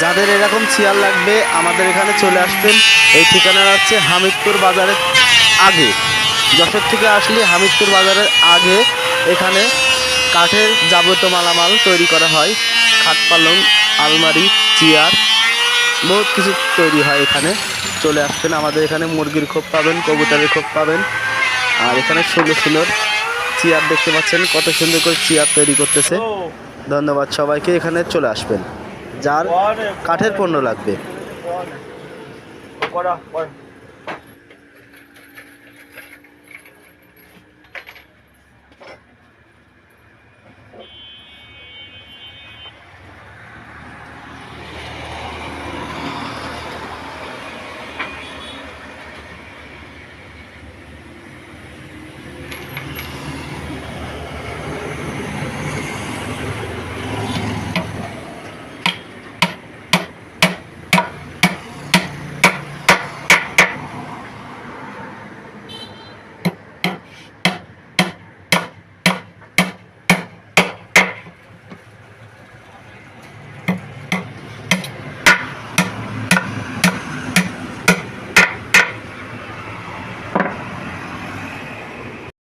যাদের এরকম চেয়ার লাগবে, আমাদের এখানে চলে আসবেন। এই ঠিকানা হচ্ছে হামিদপুর বাজারের আগে। যশোর থেকে আসলে হামিদপুর বাজারের আগে এখানে কাঠের যাবতীয় মালামাল তৈরি করা হয়। খাট পালং, আলমারি, চেয়ার, বহুত কিছু তৈরি হয় এখানে। চলে আসবেন, আমাদের এখানে মুরগির খোপ পাবেন, কবুতরের খোপ পাবেন। আর এখানে সুন্দর সুন্দর চেয়ার দেখতে পাচ্ছেন, কত সুন্দর করে চেয়ার তৈরি করতেছে। ধন্যবাদ সবাইকে, এখানে চলে আসবেন। যার কাঠের পণ্য লাগবে।